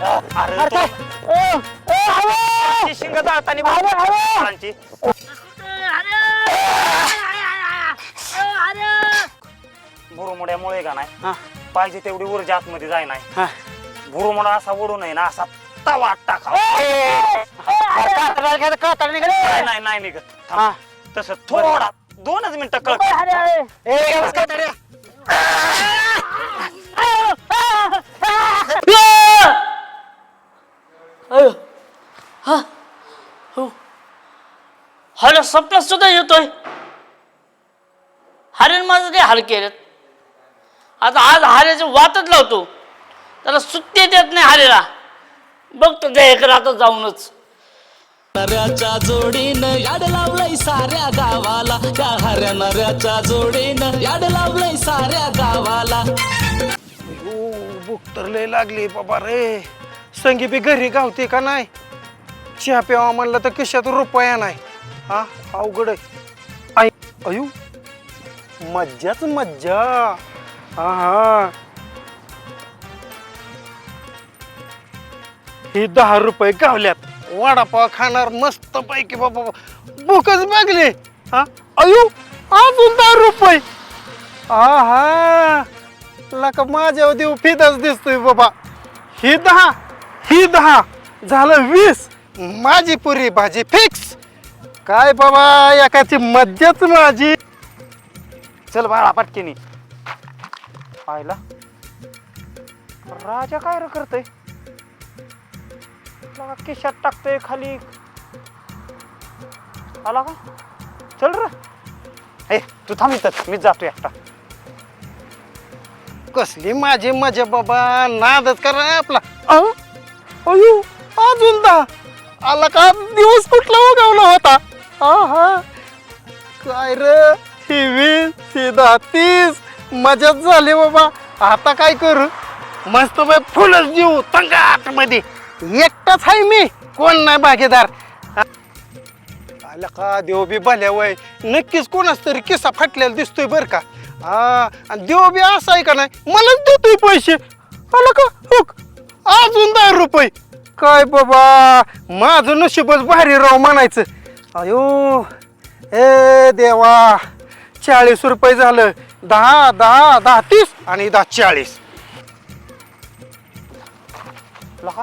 अरे अरे काय? तो- ओ, ओ, हवं! ती शिंग जातानी हवं, हवं! फळांची. भुरुमुड्यामुळे का नाही पाहिजे तेवढी ऊर्जा आतमध्ये जाय नाही हा. भुरुमुडा असा ओढू नये ना असा तवा टाका अरे, निघाला. नाही नाही नाही निघत. हा. तसं थोडा दोनच मिनिटं कळ. अरे, अरे. ए, बस कातड्या. अयो! हा? हो. हॅलो स्वप्न सुद्धा येतोय. हरेन माझं ते हाल केलेत. आता आज हारेची वाटच लावतो. त्याला सुट्टी देत नाही हारेला. बघतो त्या एक आता जाऊनच. नऱ्याच्या जोडीनं याड लावलंय साऱ्या गावाला. त्या हऱ्या नऱ्याच्या जोडीनं याड लावलंय साऱ्या गावाला. भूक तर लय लागली बाबा रे. संगी बी घरी गावते का नाही? चहा प्यावा म्हणलं तर कशात रुपया नाही. हा अवघड आहे. आई मज्जाच मज्जा. हा हा हे दहा रुपये गावल्यात. वडापाव खाणार मस्त पैकी बाबा. भूकच मागली. हा? अयो अजून दहा रुपये. हा हा लका माझ्यावर देऊ फिदाच दिसतोय बाबा. ही दहा ही दहा. झालं वीस. माझी पुरी भाजी फिक्स. काय बाबा एकाची मज्जाच माझी. चल बाळा पटकेनी. पाहिला? राजा काय करतय? का केशात टाकतोय खाली. आला का? चल र. ए तू थांब इथं मीच जातो एकटा. कसली माझी मजा बाबा नादच करा आपला. अहो, अयो अजून दहा आला का? दिवस कुठला उगवला होता? हा हा काय रे? ही वीस ही दहा तीस. मजाच झाली बाबा. आता काय करू? मस्त मग फुलच देऊ तंगात मध्ये एकटाच आहे मी. कोण नाही भागीदार. हा. आला का? देव बी भल्या वय. नक्कीच कोणाच तरी किस्सा फाटलेला दिसतोय बर का? हा आणि देव बी असा आहे का नाही? मलाच देतोय पैसे. आला का? हुक. अजून दहा रुपये. काय बाबा? माझं नशीबच भारी राव म्हणायचं. अयो ए देवा. चाळीस रुपये झालं. दहा दहा दहा तीस आणि दहा चाळीस. लका.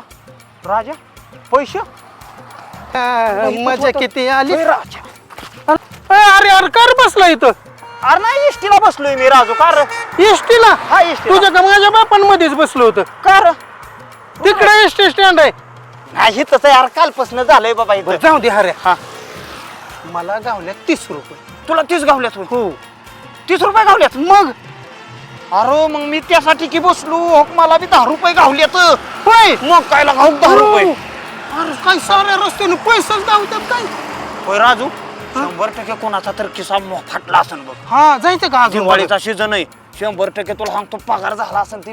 राजा पैसे? हा, मजा किती आली? ए, राजा. अरे अरे अरे कर बसला इथं. अरे नाही इष्टीला बसलोय मी राजू कार एसटीला? हा इष्टीला तुझ्या का माझ्या बापांमध्येच बसलो होतं? कार तिकडे एस टी स्टँड आहे. नाही तसं यार कालपासून झालंय बाबा इथं. जाऊ दे हऱ्या हा. मला गावल्या तीस रुपये. तुला तीस गावल्यात? हो. तीस रुपये गावल्यात? मग? अरे मग मी त्यासाठी की बसलो? हो, मला बी दहा रुपये गावल्यात होय. मग काय लागा दहा रुपये. अरे काय साऱ्या रस्त्याने पैसेच दावतात काय? होय राजू. शंभर टक्के कोणाचा तर किस्सा मो- फाटला असेल बघ. हा जायचं का अजून? दिवाळीचा सीझन आहे. शंभर टक्के तुला सांगतो पगार झाला असेल ती.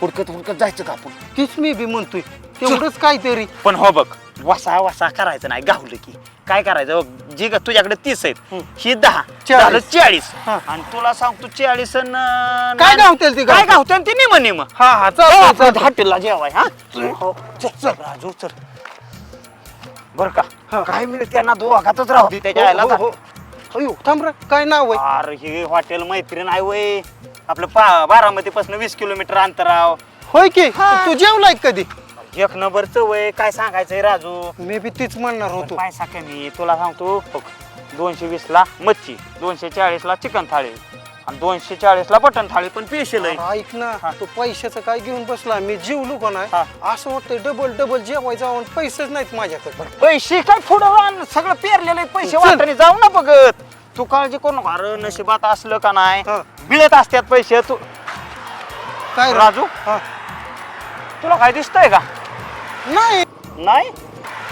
हुडकत हुडकत जायचं का आपण? तीच मी बी म्हणतोय. तेवढंच काहीतरी. पण हो बग वसा वसा करायचं नाही गावलं की. काय करायचं? बघ जी ग- तुझ्याकडे तीस आहेत ही. दहा चाळीस. झालं चाळीस. हा. आणि तुला सांगतो चाळीस अन, अं, काय गावतील ती काय गावतील? गावते ती निम निम. हा हा. हॉटेलला जेवाय हा? हो चल चल राजू चल. बर हा. का काय मिळते त्यांना दोघातच राहू दे त्याच्या आईला हो, हो, हो. अयो थांब रे काय नाव आहे? अरे हे हॉटेल मैत्रीण आहे वय. आपलं पा बारामती पासून वीस किलोमीटर अंतराव. होय की? तू जेवलाय कधी? एक नंबरच वय काय सांगायचंय राजू मी बी तीच म्हणणार होतो पैसा कमी तुला सांगतो बघ, दोनशे वीस ला मच्छी दोनशे चाळीस ला चिकन थाळी आणि दोनशे चाळीस ला बटन थाळी पण पेशल आहे अरे ऐक ना. तू पैशाचं काय घेऊन बसला मी जेवलो का नाही हा. असं वाटतंय डबल डबल जेवायचं आणि पैसेच नाहीत माझ्याकडे पैसे काय पुढं आण, सगळं पेरलेलं आहे पैसे चल. वाटणी जाऊ ना बघत तू काळजी करू नका अरे नशिबात असलं का नाही हा. बिळत असतात पैसे तू काय? राजू हा. तुला काय दिसतंय का नाही. नाही?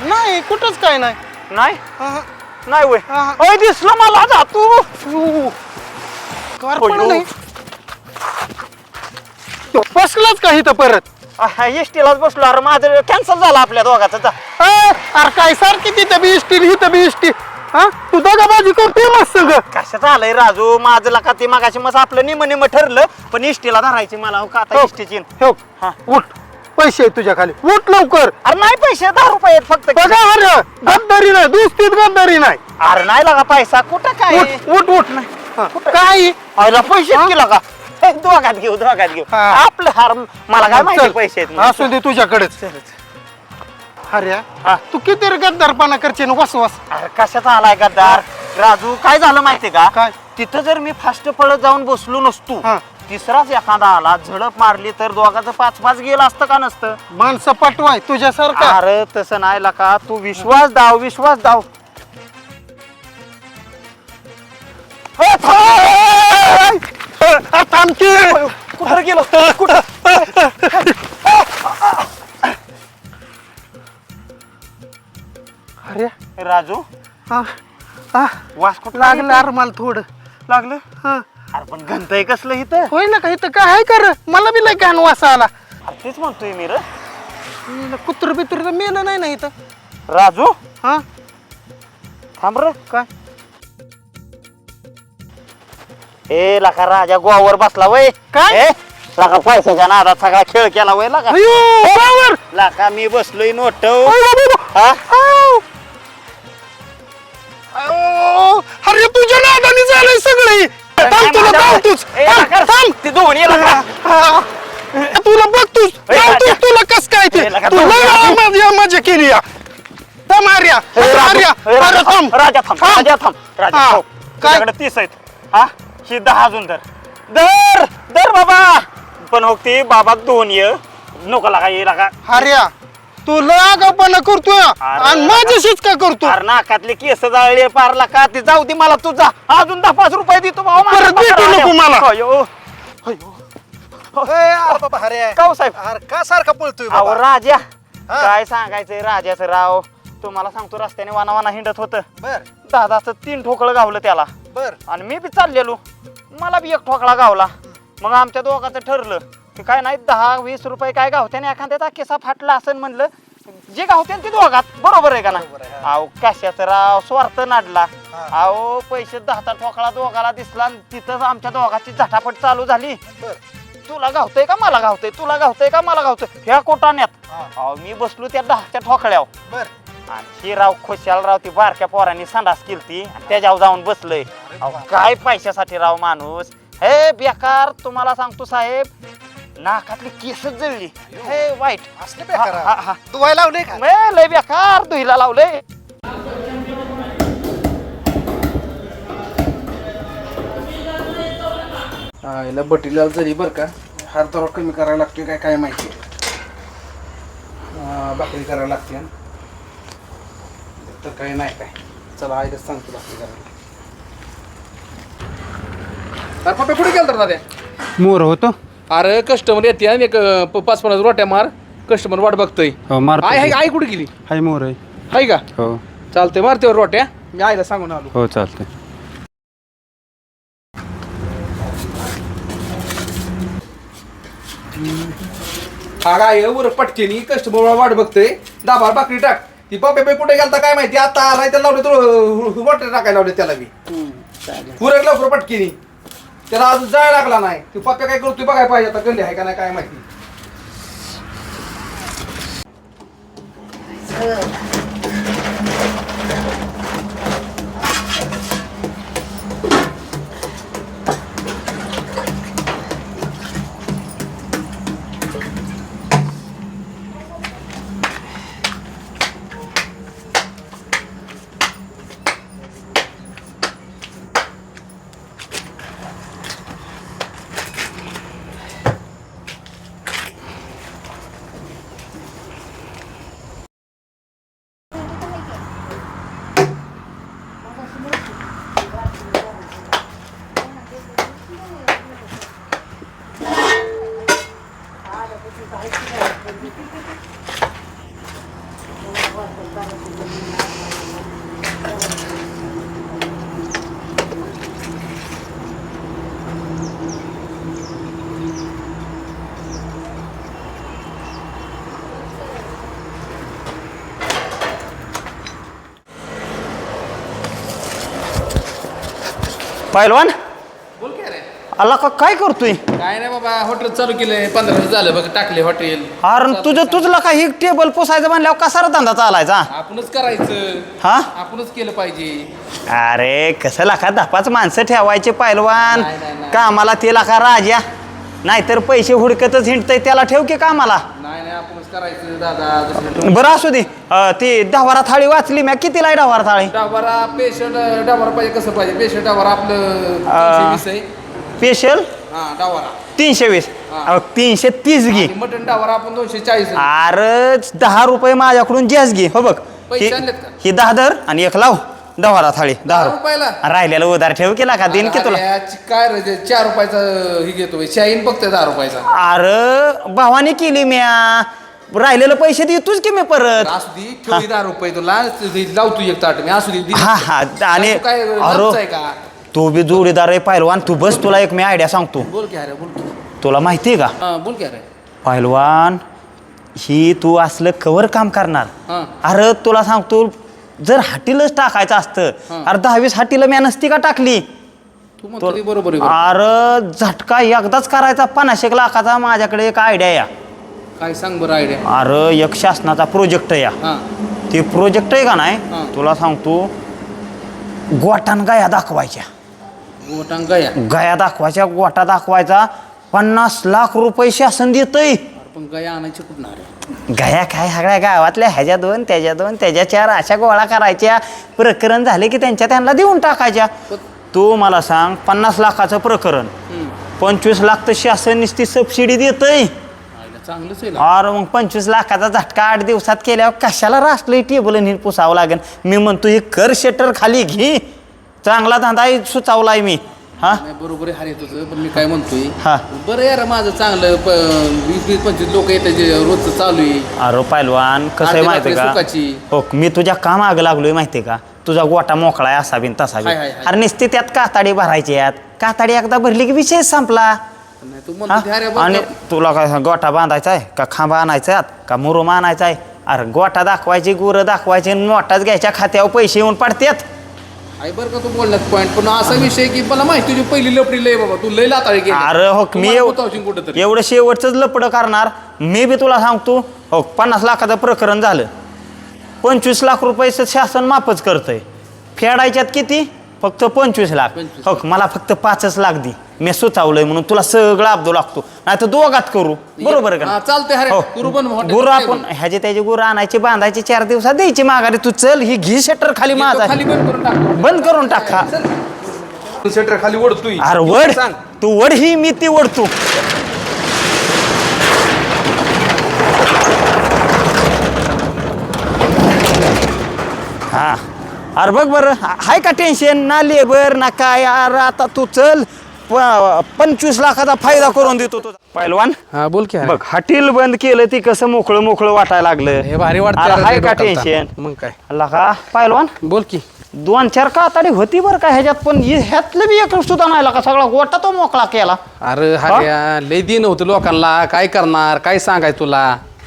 नाही कुठंच काय नाही. नाही? हा, हा. नाही वय. हा, हा. अय दिसलं मला जा तू ऊ. कार पण अयो. नाही. तो बसलाच का इथं परत? एसटीलाच बसलो. अरे माझं कॅन्सल झालं आपल्या दोघाचं. जा. अरे काय सारखी तिथं बी इष्टी इथं बी इष्टी हा? तू दगा बाजी करतोय मस्त संग कशाचं आलंय राजू? माझं लका ते मागाशी मग आपलं निम निम ठरलं पण इष्टीला धरायची मला. हो का? आता हो. इष्टीची हो. हा. उठ. पैसे आहेत तुझ्या खाली उठ लवकर. अरे नाही पैसे दहा रुपये आहेत फक्त. बघा अरे गद्दारी नाही दुसतीत गद्दारी नाही. अरे नाही लागा पैसा कुठं काय? उठ उठ उठ. हा. काय अरे पैसे का हे, दोघात घेऊ दोघात घेऊ. हा. आपलं हार मला काय माहिती चल. पैसे आहेत म्हणून. असू दे तुझ्याकडेच. अरे हा. तू किती रे गद्दारपणा करशील? वस वस अरे कशाचा आलाय गद्दार? राजू काय झालं माहितीये का? काय? तिथं जर मी फास्ट पळत जाऊन बसलो नसतो हा. तिसराच एखादा आला झडप मारली तर दोघाचं पाच पाच गेलं असतं का नसतं? माणसं पटवाय तुझ्यासारखा. अरे तसं नाही का तू विश्वास दाव विश्वास दाव. ए, थांब! ए, थांब की! कुठं गेलो? कुठं? अरे. राजू? हा, हा, वास कुठं लागलं अरे मला थोडं. लागलं? हा. अरे पण घंटय कसलं इथं. होईल ना का इथं? काय आहे कर मला बी लय घाण वास आला. अरे तेच म्हणतोय मी र. कुत्र बित्र तर मेलं नाही ना इथं. राजू? हा? थांब र. काय? ए लका राजा गोवावर बसला वय. काय? ए, लका पैशाच्या नादात सगळा खेळ केला वय लका. अयो पावर लका मी बसलोय नोट. हा? अरे तुझ्या नादानी झालंय सगळे थांब तुला धावतोच ए, थांब, थांब. ते हा. तुला बघतोस ए, धावतोस राजा. तुला कस काय ते ए, लका, तुला थांब. मजा मजा केली या थांब आर्या आर्या अरे थांब राजा थांब थांब. राजा थांब राजा हा. थांब. काय? तुझ्याकडे तीस आहेत हा ही दहा अजून धर धर धर बाबा पण हो ते बाबा दोन ये नको लागा ये लागा आर्या तू लय आगाऊपणा करतोय आणि माझ्याशीच का करतो अरे नाकातले केस जाळले पारला का ते जाऊ दे मला तुझा. अजून दहा पाच रुपये देतो भाऊ माझा परत भेटू बकरा नको. मला. अयो. अयो. साहेब? अरे का सारखा पळतोय अहो बाबा? राजा. हा. काय सांगायचंय राजाचं राव? तुम्हाला सांगतो रस्त्याने वाना वाना हिंडत होतं. बर. दादाचं तीन ठोकळं गावलं त्याला. बर. आणि मी बी चाललेलो. मला बी एक ठोकळा गावला. मग आमच्या दोघांचं ठरलं. की काय नाही दहा वीस रुपये काय गावत्याने एखाद्याचा केसा फाटला असं म्हणलं जे गावते ते दोघात बरोबर आहे का ना बरोबर आहे, अहो कशाचं राव स्वार्थ नाडला. हा. अहो पैसे दहाचा ठोकळा दोघाला दिसला आणि तिथंच आमच्या दोघाची झटापट चालू झाली. बर. तुला गावतंय का मला गावतंय? तुला गावतंय का मला गावतंय? ह्या कोटाण्यात. हा. अहो मी बसलो त्या दहाच्या ठोकळ्यावर. बर. आणि ही राव खुशाल राव ती बारक्या पोरांनी संडास केलती आणि त्याच्यावर जाऊन बसलंय. अहो, काय पैशासाठी राव माणूस? हे बेकार तुम्हाला सांगतो साहेब. नाकातली केसच जळली. हे वाईट. असले हा, बेकार. हा, हा. दुवाय लावले का? मे, लय बेकार धुईला लावलंय. आईला बटीला जरी बरं का हार तर कमी करायला लागतोय काय काय माहिती? अं, भाकरी करायला लागते. हं. तर काही नाही काय. चला आईला सांगतो भाकरी करायला. अरे पप्पा कुठे गेलं तर दादा मोर होतो. अरे कस्टमर येते आणि एक प- पाच पन्नास रोट्या मार. कस्टमर वाट बघतोय. हो मार आई आई आई कुठे गेली? हाय मोर आहे. आहे का? हो. चालतंय मारते रोट्या. मी आईला सांगून आलो. हो चालतंय. हा काय वर पटकेनी कस्टमर वाट बघतोय. दाबा भाकरी टाक. ती पप्पा बाई कुठे गेलता काय माहिती? आता आलाय त्याला लावले तर वाटर टाकायला लावले त्याला बी. पुरक लवकर पटकेनी त्याला अजून जाय लागला नाही. तू पप्पा काय करतोय बघाय पाहिजे आता गंडी आहे का नाही काय माहिती. पहिलवान? बोल की रे. आला का काय करतोय? काय नाही बाबा हॉटेल चालू केलंय. पंधरा दिवस झालं बघ टाकले हॉटेल अरे तुझं तुझला का ही टेबल पोसायचं म्हणल्यावर कसा रे धंदा चालायचा? आपणच करायचं. हा? आपणच केलं पाहिजे. अरे कसं लाखा दपाच माणसं ठेवायचे पहिलवान? नाही, नाही, नाही. कामाला ते लाखा राजा? नाहीतर पैसे हुडकतच हिंडतय त्याला ठेव की कामाला. नाही नाही आपणच करायचं दादा दुसरं बरं असू दे. अं, ती दहावारा थाळी वाचली मी कितीला आहे दहावारा थाळी? डाबारा पेशंट डाबारा पाहिजे कसं पाहिजे? पेशंट डाबारा आपलं तीनशे वीस आहे. स्पेशल हा डाबारा तीनशे वीस. हा. अहो, तीनशे तीस घे. मटन डाबारा आपण दोनशे चाळीस आहे. अरे दहा रुपये माझ्याकडून जास्त घे. हो बघ. पैसे ही- आणलेत का? ही दहा दर आणि एक लाव. दहावारा थाळी दहा दहा रुपये रुपयाला? राहिलेलं उधार ठेव केला का दिन की तुला? अरे, याची काय रे ते चार रुपयाचा हे घेतो शाहीन फक्त दहा रुपयाचा. अरे भावाने केली म्या. राहिलेलं पैसे देतोच की मी परत. असू दे ठेवली दहा रुपये तुला ते लावतो एक ताट मी असू दे दे. हा हा आणि तू काय लांबचा आहे अरे का? तू बी जोडीदार आहे पहिलवान तू बस तुला एक मी आयडिया सांगतो. बोल की अरे बोल की. तुला माहिती आहे का? हा बोल की अरे. पहिलवान ही तू असलं कवर काम करणार. हा. अरे तुला सांगतो जर हाटीलच टाकायचं असतं. अरे दहावीस हाटीला मी नसती का टाकली? तू बरोबर आहे बरोबर. अरे झटका एकदाच करायचा पन्नास एक लाखाचा माझ्याकडे एक आयडिया या काय सांग बरं आयडिया अरे एक शासनाचा प्रोजेक्ट या. हा. ते प्रोजेक्ट आहे का नाही. तुला सांगतो गोटान गाया दाखवायच्या. गोटांग गया? गाया दाखवायच्या गोटा दाखवायचा. पन्नास लाख रुपये शासन देतय. पण गया आणायची कुठं गाया काय सगळ्या गावातल्या ह्याच्या दोन त्याच्या दोन त्याच्या चार अशा गोळा करायच्या. प्रकरण झाले की त्यांच्या त्यांना देऊन टाकायच्या. तू मला सांग पन्नास लाखाचं प्रकरण. पंचवीस लाख तर शासन नुसती सबसिडी देतय. चांगलंच आहे ना. अरे मग पंचवीस लाखाचा झटका आठ दिवसात केल्यावर कशाला राष्ट्रीय टेबल नीट पुसावं लागेल मी म्हणतो हे कर शटर खाली घे. चांगला धंदा आहे, सुचावलाय मी. हा? नाही बरोबर आहे हरे तुझं पण मी काय म्हणतोय हा. बरं यार माझं चांगलं प- वीस वीस पंचवीस लोक येतात जे रोजचं चालू आहे. अरे पहिलवान कसं आहे अर्धी माहिती रात्री का? सुखाची. हो मी तुझ्या काम आग लागलोय माहितीये का? तुझा गोटा मोकळा आहे असा बिन तसा बिन. हाय, हाय, हाय. अरे नुसते त्यात काताडी भरायची यात. काताडी एकदा भरली की विषय संपला. नाही तू? म्हणतो अरे आणि तुला काय गोटा बांधायचा आहे का खांबा आणायचा आहे का मुरुम आणायचा आहे? अरे गोटा दाखवायची गुरं दाखवायची नोटाच घ्यायच्या खात्यावर पैसे येऊन पडतात. आई बरं का तू बोलण्यात पॉईंट पण असा विषय की मला माहिती तुझी पहिली लपडी लय बाबा तू लय लाताळी गेली अरे हो तू मी मला एव- गुतावशील कुठंतरी. एवढं शेवटचंच लपडं करणार मी बी तुला सांगतो हो पन्नास लाखाचं प्रकरण झालं. पंचवीस लाख रुपयाचं शासन माफच करतंय. फेडायच्यात किती? फक्त पंचवीस लाख. हो मला फक्त पाचच लाख दे. मी सुचावलंय म्हणून तुला सगळं अब्दू लागतो. नाही तर दोघात करू. बरोबर आहे हा, का चालतंय अरे हो. गुरु पण हॉटेल गुरु आपण ह्याचे त्याचे गुरु आणायचे बांधायचे चार दिवसात द्यायची माघारी. तू चल ही घी शटर खाली माझा. खाली बंद करून टाक. बंद करून टाका शटर खाली ओढतोय. अरे वड. सांग. तू वड ही मी ती वडतो हा. अरे बघ बरं हाय का टेन्शन ना लेबर ना काय? अरे आता तू चल. प- पंचवीस लाखाचा फायदा करून देतो तुझा. पहिलवान हा बोल की बघ हॉटेल बंद केलं ती कसं मोकळं मोकळं वाटायला लागलं. हे भारी अरे वाटतं हाय का टेन्शन मग काय? का? पहिलवान बोल की. दोन चार काताडी होती बरं का ह्याच्यात? पण हे- ह्यातलं बी एक सुद्धा नाही का? सगळा गोटा तो मोकळा केला. अरे हऱ्या लय दिन होतं लोकांना. काय करणार? काय सांगाय तुला?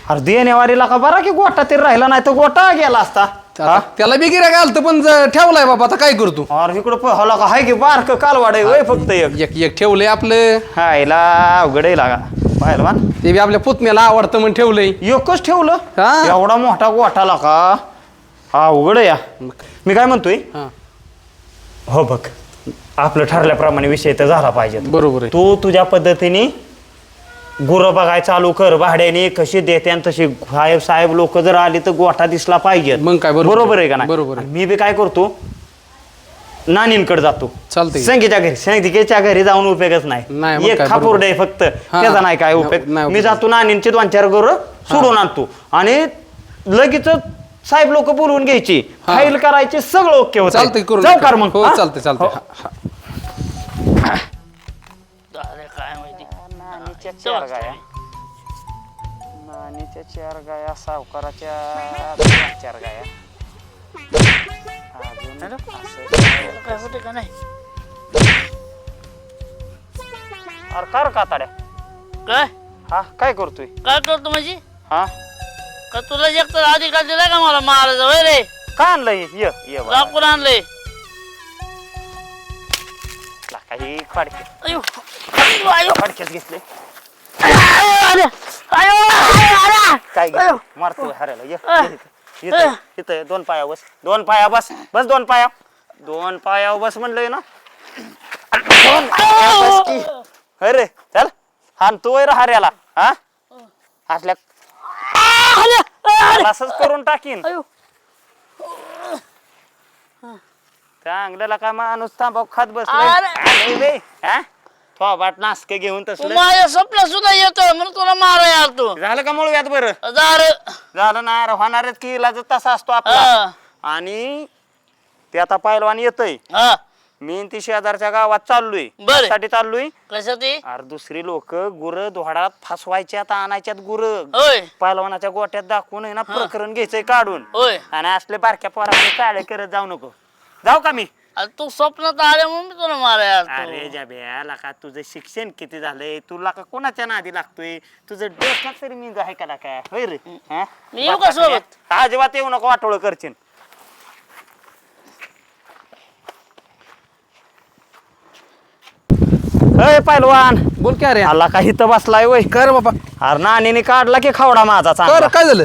अरे देणेवारीला का बरा की गोटा तरी राहिला नाही तर गोटा गेला असता. त्याला बी गिऱ्हाईक आलतं पण ज- ठेवलाय बाबा आता काय करतो? अरे इकडं पहाला का हाय की बारक कालवाड आहे वय फक्त एक. एक एक ठेवलंय आपलं. हायला अवघड आहे लागा. पहिलवान. ते बी आपल्या पुतण्याला आवडतं म्हणून ठेवलंय. एकच ठेवलं? हा. एवढा मोठा गोठाला का हा अवघड आहे या. मी काय म्हणतोय? हा. हो बघ. आपलं ठरल्याप्रमाणे विषय तर झाला पाहिजे. बरोबर आहे. तू तुझ्या पद्धतीने गुरं बघाय चालू कर भाड्याने कशी देते आणि तशी साहेब साहेब लोक जर आली तर गोठा दिसला पाहिजे मग काय, बरोबर. बरोबर आहे का नाही बरोबर आहे. आणि मी बी काय करतो नानींकडे जातो चालतंय. संगीच्या घरी संगीच्या घरी जाऊन उपयोगच नाही, एक काय, खापूर बरोबर. आहे फक्त हा. त्याचा नाही काय नाही, उपयोग नाही मी उपयोग. जातो नानींचे दोन चार गुरं सोडून आणतो आणि लगेच साहेब लोक बोलवून घ्यायची हा. फाईल करायचे सगळं ओके होतं चालतंय करून जाऊ मग हो हा? चालतंय चालतंय हो. नानीच्या चार गाया. नानीच्या चार गाया सावकाराच्या चार गाया. अजून असं- काय होते का नाही अरे काय रे काताड्या? काय? हा काय करतोय? काय करतो म्हणजे हा? का तुला एक तर अधिकार दिला का मला महाराजा वय रे. काय आणलंय? ये ये बाळा. लाकूड आणलंय. काही फाडके. अयो अयो, अयो. फाडकेच घेतले. अरे, अयो, अयो. मारतो हारायला. ये, अह. ये इथं. इथं इथं ये, दोन पाया बस. दोन पाया बस. बस दोन पाया. दोन पाया बस म्हणलंय ना. दोन पाया बस की. अरे चल. हान तू वैर हाऱ्याला हा? असल्या अरे, अरे. असंच करून टाकीन. अयो. चांगल्याला काय माणूस तांबाखू खात अरे. बसले थोबाट नासक घेऊन तू तसलं माझ्या स्वप्नात सुद्धा येतोय म्हणून तुला मारा यार तू झालं का मुळव्यात बरं? जार झालं. ना अरे होणारच की इलाज तसा असतो आपला. हा. आणि ते आता पैलवान येतय. हा. मी ती शेजारच्या गावात चाललोय. बरं. साठी चाललोय? कशासाठी? अरे दुसरी लोक गुर दोहाडात फसवायच्यात आणायच्यात गुर. होय. पैलवानाच्या गोट्यात दाखवून आहे ना प्रकरण घ्यायचंय काढून. होय. आणि असले बारक्या पोरामध्ये काळे करत जाऊ नको. जाऊ का मी? अरे तू स्वप्नात आले म्हणून मी तुला मारा यार अरे तू जाब्याला का? तुझं शिक्षण किती झालंय? तुला का कोणाच्या नादी लागतोय? तुझं डोक्यात तरी मी आहे का काय? होय रे? हा? मी येऊ का सोबत? अजिबात येऊ नको वाटोळ करशील. अय पैलवान. बोल काय रे आला का इथं बसलाय वय? कर बाबा अरे नानीने काढला की खावडा माझा कर चांगला. काय झालं?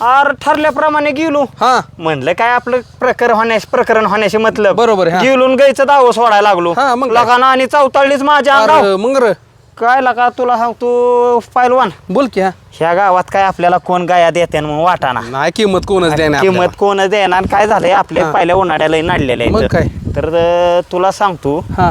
अरे ठरल्याप्रमाणे गेलो. हा. म्हणलं काय आपलं प्रकरण होण्यास प्रकरण होण्याशी मतलब. बरोबर आहे, हा. गेलून गायचं दाव सोडायला लागलो. हा, मग काय? लगा आणि चौताळलीच माझ्या अंगावर. अरे मग र. काय लका तुला सांगतो पैलवान बोल की हा. ह्या गावात काय आपल्याला कोण गाया देते मग वाटाना नाही किंमत कोणच द्या किंमत कोण देणार काय झालंय आपल्या. पहिल्या उन्हाळ्याला नाडलेल्या मग काय? तर अं, तुला सांगतो हा.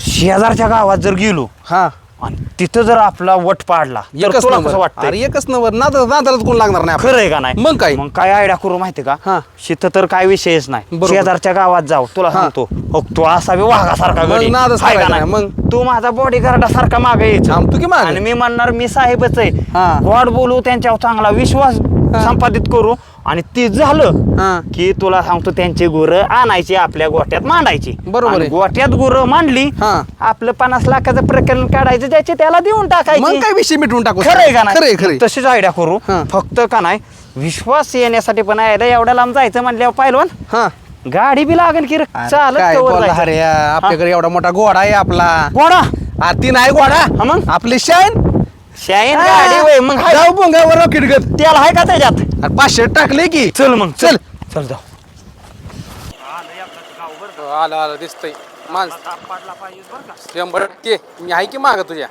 शेजारच्या गावात जर गेलो हा. आणि तिथं जर आपला वट पाडला तर एकच तुला नंबर कसं वाटतं अरे एकच नंबर नाद नादालाच कोण लागणार नाही आपल्याला. खरंय का नाही मग काय? मग काय आयडिया करू माहिती का हा. शिथं तर काय विषयच नाही बरोबर. शेजारच्या गावात जाऊ तुला हा. सांगतो अहो, तू असावी वाघासारखा मग गडी. नादच हाय का करायचा नाही? मग? तू माझा बॉडी सारखा मागे थांब तू की मागं. आणि मी म्हणणार मी साहेबच आहे हा. गॉड बोलू त्यांच्यावर चांगला विश्वास संपादित करू. आणि ते झालं की तुला सांगतो त्यांची गुरं आणायची आपल्या गोट्यात मांडायची. बरोबर आहे. गोट्यात गुरं मांडली हा. आपलं पन्नास लाखाचं प्रकरण काढायचं ज्याचे त्याला देऊन टाकायची. काय विषय मिटवून टाकू? खरंय का नाही? तशीच आयडिया करू. फक्त का नाही विश्वास येण्यासाठी पण यायला एवढ्या लांब जायचं म्हणल्यावर पाहिलं गाडी बी लागेल की आपल्याकडे एवढा मोठा घोडा आहे आपला. घोडा? आरती नाही घोडा. मग? आपली शाईन शाईन गाडी वय मग हाय. जाऊ बोंगावर रॉकेट गत. त्याला आहे का त्याच्यात? अरे पाचशे टाकले की. चल मग चल. चल. जाऊ. आलं आलं दिसतंय. माणस. शंभर टक्के. मी आहे की माग तुझ्या?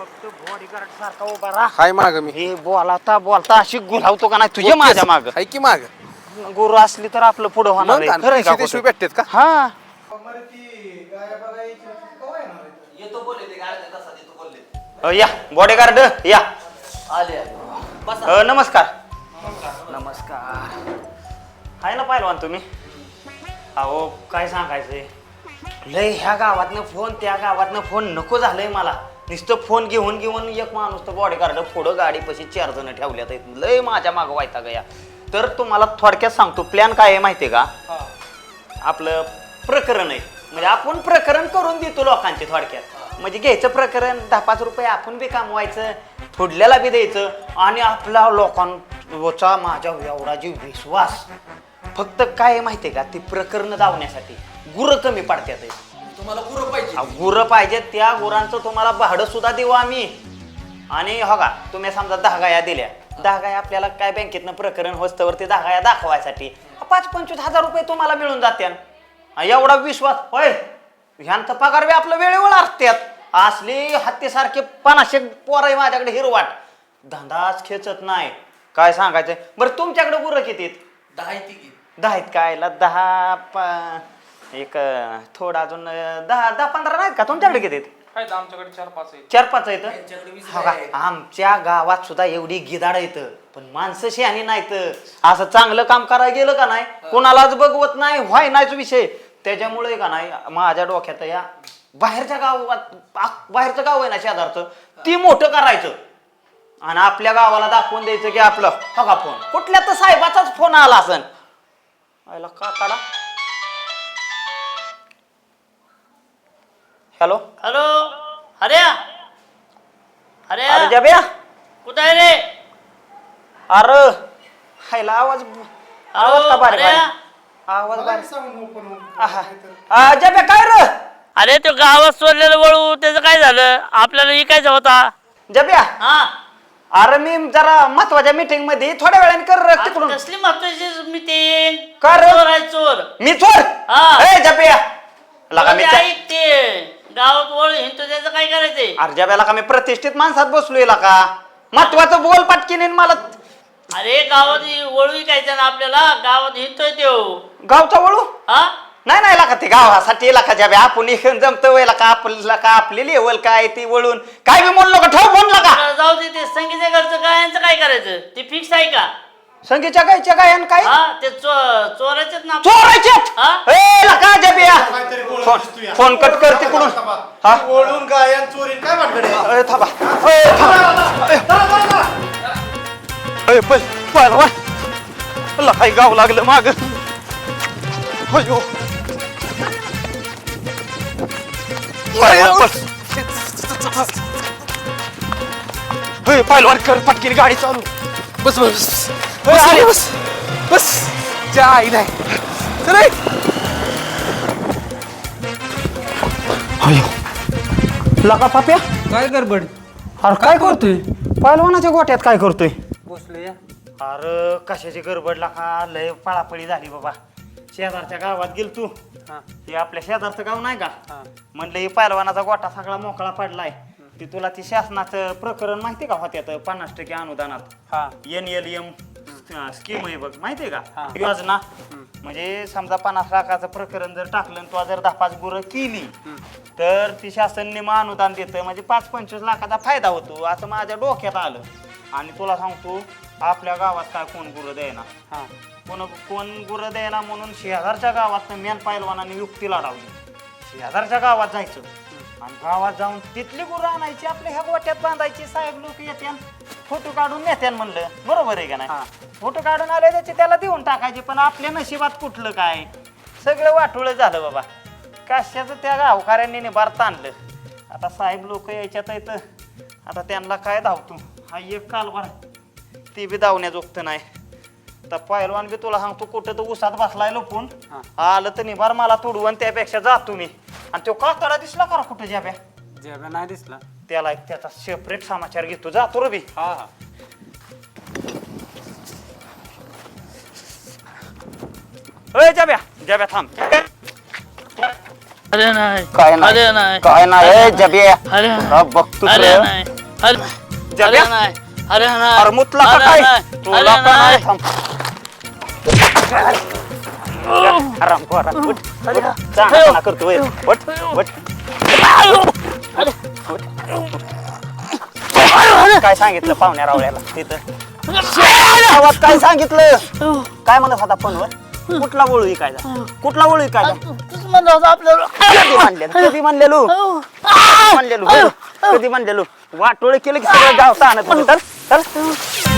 हाय माग मी. हे बोलाता बोलता अशी गुलावतो का नाही? तुझ्या माझ्या माग. आहे की माग? गुरु असली तर आपलं पुढं होणार मग आहे. खरंय का खोटं? भेटतात का? हा. अ, या. बॉडीगार्ड या. अ, नमस्कार. नमस्कार. आहे ना पाहिलवान तुम्ही? अहो काय सांगायचंय? लय ह्या गावातनं फोन त्या गावातनं फोन नको झालंय मला. नुसतं फोन घेऊन घेऊन एक माणूस तर बॉडीगार्ड पुढं गाडीपाशी चार जण ठेवल्यात. आहेत. लय माझ्या मागं व्हायचा गया तर तुम्हाला थोडक्यात सांगतो प्लॅन काय आहे माहितीये का? आपलं प्रकरण आहे. म्हणजे आपण प्रकरण करून देतो लोकांचे थोडक्यात. म्हणजे घ्यायचं प्रकरण दहा पाच रुपये आपण बी कमवायचं फुडल्याला बी द्यायचं आणि आपला लोकांचा माझ्या एवढा जीव विश्वास. फक्त काय आहे माहितीये का? ती प्रकरण धावण्यासाठी गुरं कमी पडतात आहे. तुम्हाला गुरु पाहिजे गुरं पाहिजेत. त्या गुरांचं तुम्हाला भाडं सुद्धा देऊ आम्ही. आणि हो का तुम्ही समजा दहा गाया दिल्या. दहा गाया आपल्याला काय बँकेतनं प्रकरण होस्तवर ते दहा गाया दाखवायसाठी. पाच पंचवीस हजार रुपये तुम्हाला मिळून जात्यान. एवढा विश्वास. होय. ह्यांचा पगार बी आपलं वेळेवर असतात असली हत्तीसारखे पन्नाशे पोर आहे माझ्याकडे हिरवाट. धंदाच खेचत नाही. काय सांगायचं बरं तुमच्याकडे गुरं किती आहेत? दहा येते की दहा आहेत काय ला दहा प- एक अं, थोडं अजून अं, दहा दहा पंधरा नाहीत का? तुमच्याकडे किती आहेत? आमच्याकडे चार पाच आहे चार पाच आहेत? हो का? आमच्या गावात सुद्धा एवढी गिदाड येत पण माणसं शहाणी नाहीत. असं चांगलं काम करायला गेलं का नाही? कोणालाच बघवत नाही. व्हाय नाहीच विषय. त्याच्यामुळे का नाही माझ्या डोक्यात या बाहेरच्या गावात आ- बाहेरचं गाव आहे ना शेजारचं ती मोठं करायचं. आणि आपल्या गावाला दाखवून द्यायचं की आपलं हो का फोन? कुठल्या तर साहेबाचाच फोन आला असन. आयला का काढा हॅलो? हॅलो? अरे हऱ्या जब्या? कुठं आहे रे? अरे हायला आवाज आवाज का बारीक अरे. आवाज बारीक जब्या काय र? अरे तो गावात सोडलेलं वळू त्याचं काय झालं? आपल्याला विकायचा होता. जब्या? हा. अरे मी जरा महत्त्वाच्या मीटिंगमध्ये थोड्या वेळाने कर रे तिकडून. कसली महत्वाची मीटिंग का रे? चोर आहे चोर. मी चोर? हा. ए जब्या. लगा मी ते त्या- ऐक ते गावात वळू हिंडतो त्याचं काय करायचंय? अरे जब्याला का मी प्रतिष्ठित माणसात बसलोय का महत्वाचं बोल पटकीने मला अरे गावात वळू विकायचा ना आपल्याला. गावात हिंडतोय त्यो गावचा वळू? हा? नाही नाही लाका ते गावासाठी लाका ज्या आपण इकडून जमतं वय का आपल्याला का आपली लेवल काय ती वळून. काय बी म्हणलो का ठेव फोन लागा आता जाऊ दे ते संगीच्या घरचं काय यांचं काय करायचं? ते फिक्स आहे का? संगीच्या गायच्या गायन काय? हा ते चो- चोरायचेच ना चोरायच्यात? ए लका जबिया काहीतरी बोलत फोन. फोन कट कर तिकडून. हा? ओळून गायन चोरीन काय ए, थांबा. ए, थांबा. ए, पळ पळवा लका गाव लागलं माग. अयो पहिलवान कर पटकीने गाडी चालू बस बस अरे, बस बस जा आई नाही चल. लका पाप्या काय गडबड? अरे काय करतोय? पहिलवानाच्या गोट्यात काय करतोय? बसलो या अरे कशाची गडबड? लाका लय पळापळी झाली बाबा. शेजारच्या गावात गेल तू. हे. आपल्या शेजारचं गाव नाही का? म्हणलं हे पहिलवानाचा गोटा सगळा मोकळा पडलाय. ते तुला ती शासनाचं प्रकरण माहिती का होत्यात पन्नास टक्के अनुदानात? एन एल एम स्कीम आहे बघ माहितीये का? योजना. म्हणजे समजा पन्नास लाखाचं प्रकरण जर टाकलं आणि तू जर दहा पाच गुरं केली तर ती शासन निम अनुदान देतं. म्हणजे पाच पंचवीस लाखाचा फायदा होतो असं माझ्या डोक्यात आलं. आणि तुला सांगतो आपल्या गावात काय कोण गुरं द्यायना कोण कोण गुरं द्यायना म्हणून शेजारच्या गावात मेन पैलवानाने युक्ती लाडावली शेजारच्या गावात जायचं. आणि गावात जाऊन तिथली गुरं आणायची आपल्या ह्या गोट्यात बांधायची साहेब लोक येत्यान फोटो काढून नेत्यान म्हणलं. बरोबर आहे का नाही? फोटो काढून आले त्याचे त्याला देऊन टाकायचे पण आपल्या नशिबात कुठलं काय? सगळं वाटोळं झालं बाबा. कशाचं त्या गावकऱ्यांनी निभारता आणलं आता साहेब लोक यायच्यात येतं आता त्यांना काय धावतो? हा एक कालवार ती बी धावण्याजोगतं नाही. तर पहिलवान बी तुला सांगतो कुठं तर उसात बसलाय लपून. आलं तर निभार मला तुडवून त्यापेक्षा जातो मी आणि तो काकाला दिसला करा कुठं ज्याब्या जेव्हा नाही दिसला. त्याला एक त्याचा सेपरेट समाचार घेतो. जातो रे बी हा हा. अय जाब्या. जाब्या थांब. अरे नाही. काय नाही. अरे नाही. काय नाही. जब्या. अरे हा, बघतो अरे तुला. नाही. अरे जब्या? अरे नाही. अरे नाही. अरे मुतला का अरे काय? नाही. तुला अरे का नाही नाही. थांब. आराम कर, आराम. उठ, उठ. चांगला चांगला करतोय उठ, उठ. काय सांगितलं पाहुण्या रावळ्याला तिथं? गावात काय सांगितलं? काय म्हणत होता फोनवर? कुठला वळू इकायचा कुठला तूच म्हणलं होतं आपल्याला. कधी म्हणलेलो कधी म्हणलेलो म्हणलेलो कधी म्हणलेलो वाटोळे केलं की सगळं गाव आणत होतं तर? तर